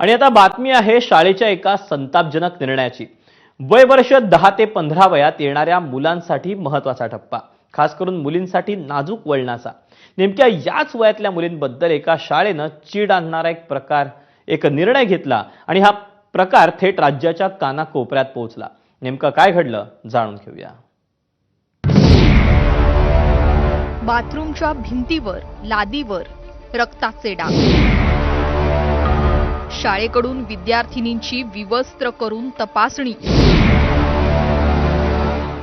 आणि आता बातमी आहे शाळेच्या एका संतापजनक निर्णयाची. वय वर्ष दहा ते पंधरा वयात येणाऱ्या मुलांसाठी महत्त्वाचा टप्पा खास करून मुलींसाठी नाजूक वळणाचा. नेमक्या याच वयातल्या मुलींबद्दल एका शाळेनं चीड आणणारा एक प्रकार एक निर्णय घेतला आणि हा प्रकार थेट राज्याच्या कानाकोपऱ्यात पोहोचला. नेमकं काय घडलं जाणून घेऊया. बाथरूमच्या भिंतीवर लादीवर रक्ताचे डाग. शाळेकडून विद्यार्थिनींची विवस्त्र करून तपासणी.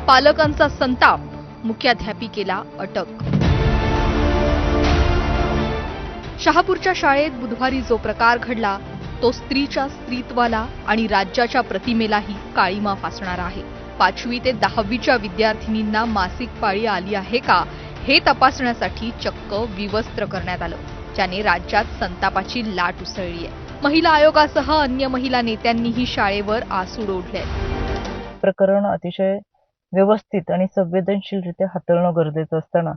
पालकांचा संताप मुख्याध्यापिकेला अटक. शहापूरच्या शाळेत बुधवारी जो प्रकार घडला तो स्त्रीच्या स्त्रीत्वाला आणि राज्याच्या प्रतिमेलाही काळीमा फासणार आहे. पाचवी ते दहावीच्या विद्यार्थिनींना मासिक पाळी आली आहे का हे तपासण्यासाठी चक्क विवस्त्र करण्यात आलं ज्याने राज्यात संतापाची लाट उसळली आहे. महिला आयोगासह अन्य महिला नेत्यांनीही शाळेवर आसूड ओढले प्रकरण अतिशय व्यवस्थित आणि संवेदनशीलरित्या हाताळणं गरजेचं असताना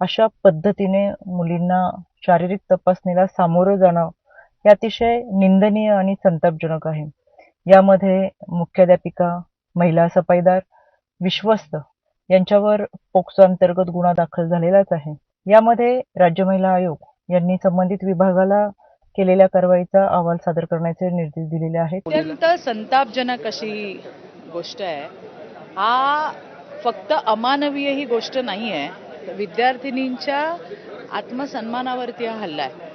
अशा पद्धतीने मुलींना शारीरिक तपासणीला सामोरं जाणं हे अतिशय निंदनीय आणि संतापजनक आहे. यामध्ये मुख्याध्यापिका महिला सफाईदार विश्वस्त यांच्यावर पोक्सो अंतर्गत गुन्हा दाखल झालेलाच आहे. यामध्ये राज्य महिला आयोग यांनी संबंधित विभागाला केलेल्या कारवाईचा अहवाल सादर करण्याचे निर्देश दिलेले आहेत. अत्यंत संतापजनक अशी गोष्ट आहे. हा फक्त अमानवीय ही गोष्ट नाही आहे विद्यार्थिनींच्या आत्मसन्मानावरती हा हल्ला आहे.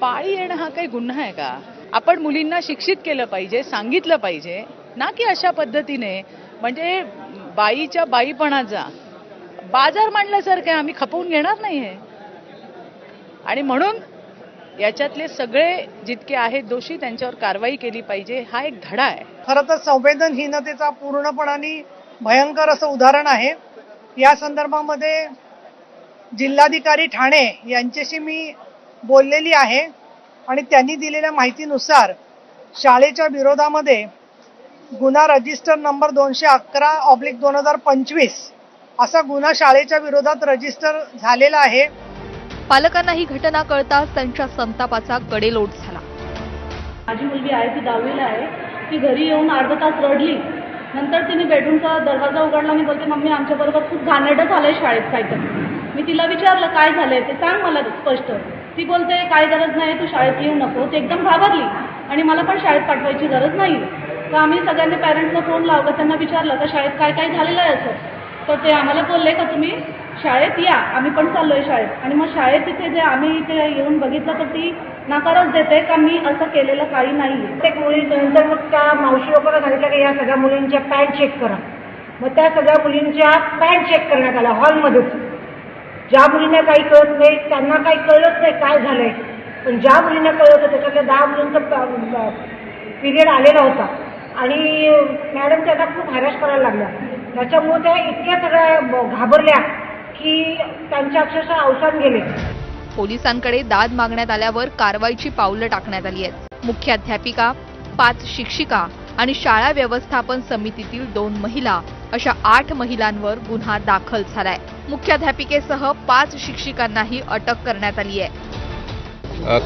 पाळी येणं हा काही गुन्हा आहे का? आपण मुलींना शिक्षित केलं पाहिजे सांगितलं पाहिजे ना की अशा पद्धतीने. म्हणजे बाईच्या बाईपणाचा. बाजार मांडल्यासारखं आम्ही खपवून घेणार नाही आहे आणि म्हणून याच्यातले सगळे जितके आहेत दोषी त्यांच्यावर कारवाई केली पाहिजे. हा एक धडा आहे. खरं तर संवेदनहीनतेचा पूर्णपणाने भयंकर असं उदाहरण आहे. या संदर्भामध्ये जिल्हाधिकारी ठाणे यांच्याशी मी बोललेली आहे आणि त्यांनी दिलेल्या माहितीनुसार शाळेच्या विरोधामध्ये गुन्हा रजिस्टर नंबर दोनशे अकरा ऑब्लिक दोन हजार पंचवीस असा गुन्हा शाळेच्या विरोधात रजिस्टर झालेला आहे. पालकांना ही घटना कळताच त्यांच्या संतापाचा कडेलोट झाला. माझी मुलगी आहे ती दहावीला आहे. ती घरी येऊन अर्धा तास रडली. नंतर तिने बेडरूमचा दरवाजा उघडला. आणि बोलते मम्मी आमच्याबरोबर खूप घाणेरडं झालंय शाळेत काहीतरी मी तिला विचारलं काय झालंय? ते सांग मला स्पष्ट. ती बोलते काय गरज नाही तू शाळेत येऊ नको. ती एकदम घाबरली. आणि मला पण शाळेत पाठवायची गरज नाही. तर आम्ही सगळ्यांनी पॅरेंट्सला फोन लावला. त्यांना विचारलं का शाळेत काय काय झालेलं आहे असं? तर ते आम्हाला बोलले का तुम्ही शाळेत या आम्ही पण चाललोय शाळेत. आणि मग शाळेत तिथे जे आम्ही इथे येऊन बघितलं तर ती नकारच देते का मी असं केलेलं काही नाही प्रत्येक मुलीनंतर मग त्या मावशी लोकांना सांगितलं की या सगळ्या मुलींच्या पॅन्ट चेक करा. मग त्या सगळ्या मुलींच्या पॅन्ट चेक करण्यात आल्या हॉलमध्येच. ज्या मुलींना काही कळत नाही त्यांना काही कळत नाही काय झालंय. पण ज्या मुलींना कळत होतं त्याच्यातल्या दहा मुलींचा पिरियड आलेला होता. आणि मॅडम त्यांना खूप हॅरॅश करायला लागल्या. त्याच्यामुळे त्या इतक्या सगळ्या ब- घाबरल्या. की त्यांचे अक्षरशः अवसान गेले. पोलिसांकडे दाद मागण्यात आल्यावर कारवाईची पावलं टाकण्यात आली आहेत. मुख्याध्यापिका पाच शिक्षिका आणि शाळा व्यवस्थापन समितीतील दोन महिला अशा आठ महिलांवर गुन्हा दाखल झालाय. मुख्याध्यापिकेसह पाच शिक्षिकांनाही अटक करण्यात आली आहे.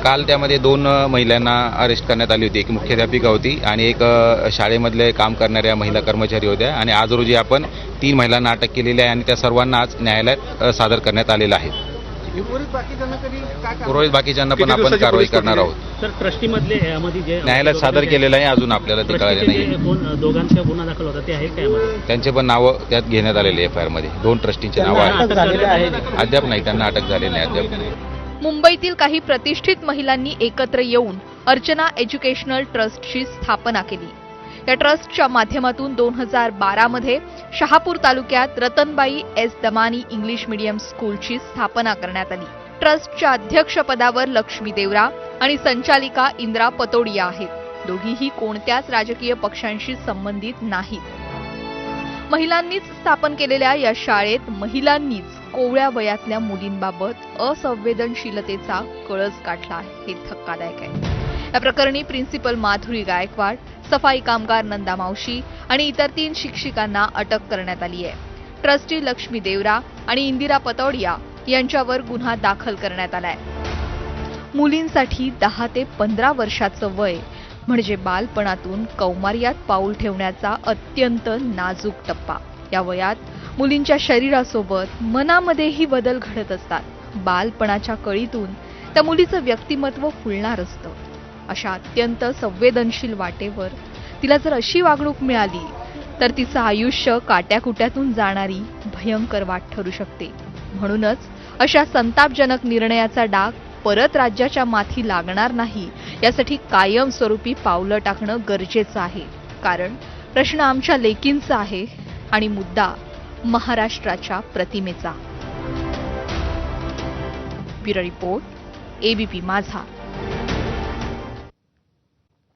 काल त्यामध्ये दोन महिलांना अरेस्ट करण्यात आली होती. एक मुख्याध्यापिका होती आणि एक शाळेमधले काम करणाऱ्या महिला कर्मचारी होत्या. आणि आज रोजी आपण तीन महिलांना अटक केलेली आहे आणि त्या सर्वांना आज न्यायालयात सादर करण्यात आलेलं आहे. उर्वरित बाकीच्यांना पण आपण कारवाई करणार आहोत. सर ट्रस्टी मधले यामध्ये जे न्यायालयात सादर केलेलं आहे अजून आपल्याला ते कळाले नाही जे दोन दोघांचा गुन्हा दाखल होता ते आहे का यामध्ये? त्यांचे पण नावं त्यात घेण्यात आलेले एफ आय आरमध्ये. दोन ट्रस्टींचे नावं अटक झालेली आहे. आहेत अद्याप नाही त्यांना अटक झालेली नाही अद्याप मुंबईतील काही प्रतिष्ठित महिलांनी एकत्र येऊन अर्चना एज्युकेशनल ट्रस्टची स्थापना केली. या ट्रस्टच्या माध्यमातून दोन हजार बारामध्ये शहापूर तालुक्यात Ratanbai S Damani English medium स्कूलची स्थापना करण्यात आली. ट्रस्टच्या अध्यक्षपदावर लक्ष्मी देवरा आणि संचालिका इंद्रा पतोडिया आहेत. दोघीही कोणत्याच राजकीय पक्षांशी संबंधित नाहीत. महिलांनीच स्थापन केलेल्या या शाळेत महिलांनीच कोवळ्या वयातल्या मुलींबाबत असंवेदनशीलतेचा कळस काढला हे धक्कादायक आहे. या प्रकरणी प्रिन्सिपल माधुरी गायकवाड सफाई कामगार नंदा मावशी आणि इतर तीन शिक्षिकांना अटक करण्यात आली आहे. ट्रस्टी लक्ष्मी देवरा आणि इंदिरा पतौडिया यांच्यावर गुन्हा दाखल करण्यात आलाय. मुलींसाठी दहा ते पंधरा वर्षाचं वय म्हणजे बालपणातून कौमार्यात पाऊल ठेवण्याचा अत्यंत नाजूक टप्पा. या वयात मुलींच्या शरीरासोबत मनामध्येही बदल घडत असतात. बालपणाच्या कळीतून त्या मुलीचं व्यक्तिमत्व फुलणार असतं. अशा अत्यंत संवेदनशील वाटेवर तिला जर अशी वागणूक मिळाली तर तिचं आयुष्य काट्याकुट्यातून जाणारी भयंकर वाट ठरू शकते. म्हणूनच अशा संतापजनक निर्णयाचा डाग परत राज्याच्या माथी लागणार नाही यासाठी कायमस्वरूपी पावलं टाकणं गरजेचं आहे. कारण प्रश्न आमच्या लेकींचा आहे आणि मुद्दा महाराष्ट्राच्या प्रतिमेचा. ब्युरो रिपोर्ट एबीपी माझा.